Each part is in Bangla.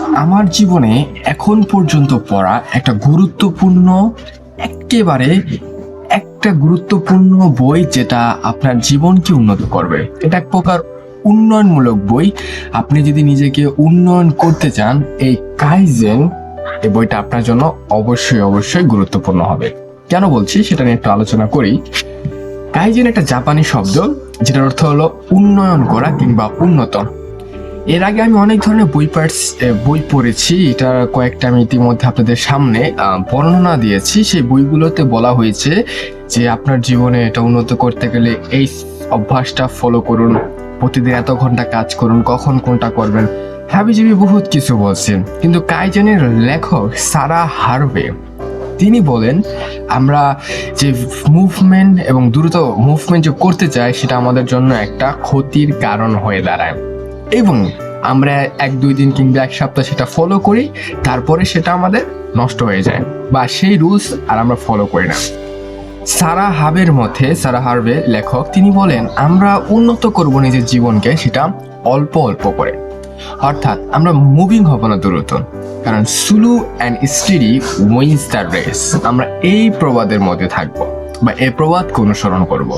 আমার জীবনে এখন পর্যন্ত পড়া একটা গুরুত্বপূর্ণ একেবারে একটা গুরুত্বপূর্ণ বই যেটা আপনার জীবনকে উন্নত করবে। এটা এক প্রকার উন্নয়নমূলক বই। আপনি যদি নিজেকে উন্নয়ন করতে চান, এই কাইজেন এই বইটা আপনার জন্য অবশ্যই অবশ্যই গুরুত্বপূর্ণ হবে। কেন বলছি? সেটা নিয়ে একটু আলোচনা করি। কাইজেন একটা জাপানি শব্দ, যেটার অর্থ হলো উন্নয়ন করা কিংবা উন্নত এর আগে আমি অনেক ধরনের বই পার্স বই পড়েছি, এটা কয়েকটা আমি ইতিমধ্যে আপনাদের সামনে বর্ণনা দিয়েছি। সেই বইগুলোতে বলা হয়েছে যে আপনার জীবনে এটা উন্নত করতে গেলে এই অভ্যাসটা ফলো করুন, প্রতিদিন এত ঘণ্টা কাজ করুন, কখন কোনটা করবেন। হাবিজিবি বহুত কিছু বলছেন, কিন্তু কাইজেনের লেখক সারা হারবে তিনি বলেন, আমরা যে মুভমেন্ট এবং দ্রুত মুভমেন্ট যে করতে চাই, সেটা আমাদের জন্য একটা ক্ষতির কারণ হয়ে দাঁড়ায়। এবং আমরা এক, দুই দিন কিংবা এক সপ্তাহ সেটা ফলো করি, তারপরে সেটা আমাদের নষ্ট হয়ে যায় বা সেই রুলস আর আমরা ফলো করি না। সারা হাবের মধ্যে, সারা হার্বে লেখক, তিনি বলেন, আমরা উন্নত করব নিজের জীবনকে সেটা অল্প অল্প করে। অর্থাৎ আমরা মুভিং হব না দ্রুত, কারণ slow and steady wins the race আমরা এই প্রবাদের মধ্যে থাকব বা এই প্রবাদকে অনুসরণ করব।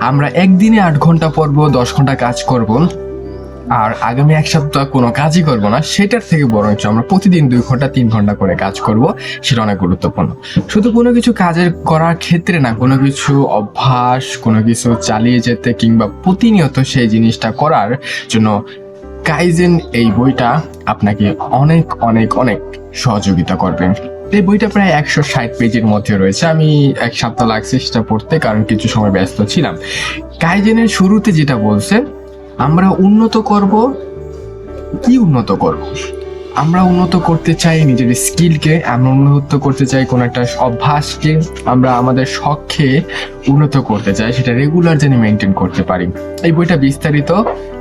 আমরা একদিনে আট ঘণ্টা পড়ব, দশ ঘণ্টা কাজ করব আর আগামী এক সপ্তাহ কোনো কাজই করব না, সেটার থেকে বরঞ্চ আমরা প্রতিদিন দুই ঘণ্টা, তিন ঘণ্টা করে কাজ করব, সেটা অনেক গুরুত্বপূর্ণ। শুধু কোনো কিছু কাজের করার ক্ষেত্রে না, কোনো কিছু অভ্যাস, কোনো কিছু চালিয়ে যেতে কিংবা প্রতিনিয়ত সেই জিনিসটা করার জন্য কাইজেন এই বইটা আপনাকে অনেক অনেক অনেক সহযোগিতা করবে। এই বইটা প্রায় একশো ষাট পেজের মধ্যে রয়েছে, আমি এক সপ্তাহ লাগছে সেটা পড়তে, কারণ কিছু সময় ব্যস্ত ছিলাম। কাইজেনের শুরুতে যেটা বলছে আমরা উন্নত করব? কি উন্নত করব? আমরা উন্নত করতে চাই নিজের স্কিলকে আমরা উন্নত করতে চাই কোনো একটা অভ্যাসকে, আমরা আমাদের শখকে উন্নত করতে চাই, সেটা রেগুলার যেন মেনটেন করতে পারি। এই বইটা বিস্তারিত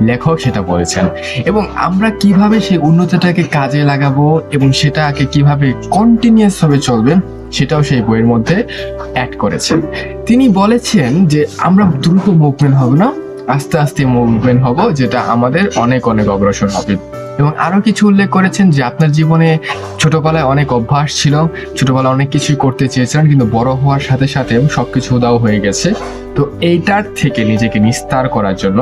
লেখক সেটা বলেছেন। এবং আমরা কীভাবে সেই উন্নতিটাকে কাজে লাগাবো এবং সেটাকে কীভাবে কন্টিনিউয়াস ভাবে চলবে, সেটাও সেই বইয়ের মধ্যে অ্যাড করেছেন। তিনি বলেছেন যে আমরা দ্রুত মুভমেন্ট হবে না আস্তে আস্তে মুভমেন্ট হব, যেটা আমাদের অনেক অনেক অগ্রসর হবে। এবং আরও কিছু উল্লেখ করেছেন যে আপনার জীবনে ছোটবেলায় অনেক অভ্যাস ছিল, ছোটবেলায় অনেক কিছুই করতে চেয়েছিলেন, কিন্তু বড় হওয়ার সাথে সাথে সবকিছু উদাও হয়ে গেছে। তো এইটার থেকে নিজেকে নিস্তার করার জন্য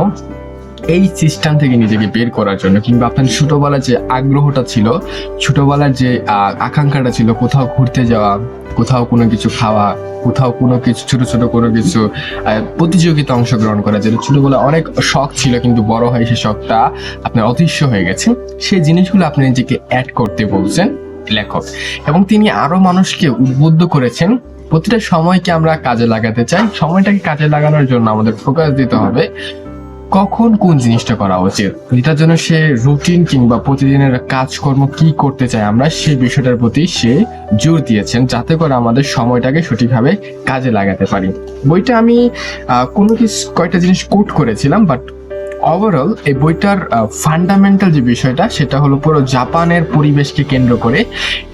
এই সিস্টেম থেকে নিজেকে বের করার জন্য কিংবা আপনার ছোটবেলার যে আগ্রহটা ছিল, ছোটবেলার যে আকাঙ্ক্ষাটা ছিল, কোথাও ঘুরতে যাওয়া, কোথাও কোনো কিছু খাওয়া, কোথাও কোনো কিছু, ছোট ছোট কোনো কিছু প্রতিযোগিতা অংশগ্রহণ করা, যেটা ছোটবেলায় অনেক শখ ছিল কিন্তু বড় হয়ে সেই শখটা আপনার অদৃশ্য হয়ে গেছে। সেই জিনিসগুলো আপনি নিজেকে অ্যাড করতে বলছেন লেখক। এবং তিনি আরও মানুষকে উদ্বুদ্ধ করেছেন, প্রতিটা সময়কে আমরা কাজে লাগাতে চাই। সময়টাকে কাজে লাগানোর জন্য আমাদের ফোকাস দিতে হবে। কখন কোন জিনিসটা করা উচিত? যেটার জন্য সে রুটিন কিংবা প্রতিদিনের কাজকর্ম কি করতে চায় আমরা সেই বিষয়টার প্রতি সে জোর দিয়েছেন যাতে করে আমাদের সময়টাকে সঠিকভাবে কাজে লাগাতে পারি। বইটা আমি কোনো কিছু, কয়েকটা জিনিস কোট করেছিলাম বাট ওভারঅল এই বইটার ফান্ডামেন্টাল যে বিষয়টা, সেটা হলো পুরো জাপানের পরিবেশকে কেন্দ্র করে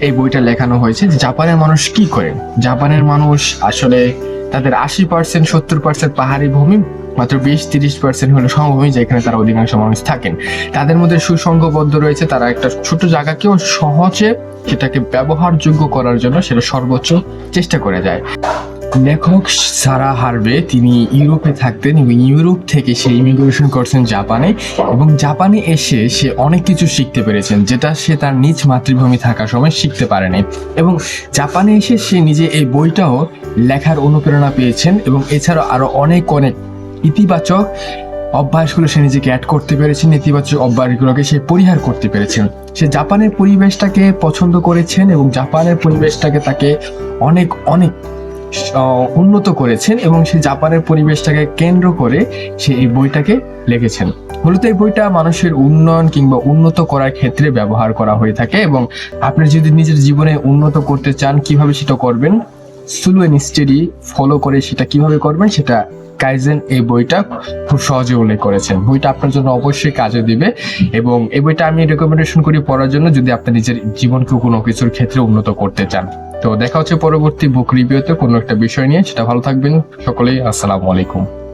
এই বইটা লেখানো হয়েছে যে জাপানের মানুষ কি করে? জাপানের মানুষ আসলে তাদের আশি পার্সেন্ট সত্তর পার্সেন্ট পাহাড়ি ভূমি, মাত্র বিশ তিরিশ পার্সেন্ট হলো সমভূমি, যেখানে তারা অধিকাংশ মানুষ থাকেন। তাদের মধ্যে সুসংঘবদ্ধ রয়েছে, তারা একটা ছোট জায়গাকেও সহজে সেটাকে ব্যবহারযোগ্য করার জন্য সেটা সর্বোচ্চ চেষ্টা করে যায়। লেখক সারা হারবে, তিনি ইউরোপে থাকতেন এবং ইউরোপ থেকে সে ইমিগ্রেশন করছেন জাপানে এবং জাপানে এসে সে অনেক কিছু শিখতে পেরেছেন, যেটা সে তার নিজ মাতৃভূমি থাকার সময় শিখতে পারেনি। এবং জাপানে এসে সে নিজে এই বইটাও লেখার অনুপ্রেরণা পেয়েছেন এবং এছাড়াও আরও অনেক অনেক ইতিবাচক অভ্যাসগুলো সে নিজেকে অ্যাড করতে পেরেছেন নেতিবাচক অভ্যাসগুলোকে সে পরিহার করতে পেরেছেন। সে জাপানের পরিবেশটাকে পছন্দ করেছেন এবং জাপানের পরিবেশটাকে তাকে অনেক অনেক উন্নত করেছেন এবং সেই জাপানের পরিবেশটাকে কেন্দ্র করে সে এই বইটাকে লিখেছেন। মূলত এই বইটা মানুষের উন্নয়ন কিংবা উন্নত করার ক্ষেত্রে ব্যবহার করা হয়ে থাকে এবং আপনি যদি নিজের জীবনে উন্নত করতে চান, কীভাবে সেটা করবেন? স্লো এন্ড স্টেডি ফলো করে সেটা কীভাবে করবেন সেটা কাইজেন এই বইটা খুব সহজে উল্লেখ করেছেন। বইটা আপনার জন্য অবশ্যই কাজে দিবে এবং এই বইটা আমি রেকমেন্ডেশন করি পড়ার জন্য যদি আপনি নিজের জীবনকে কোনো কিছুর ক্ষেত্রে উন্নত করতে চান। তো দেখা হচ্ছে পরবর্তী বুক রিভিউতে কোনো একটা বিষয় নিয়ে। সেটা ভালো থাকবেন সকলেই। আসসালামু আলাইকুম।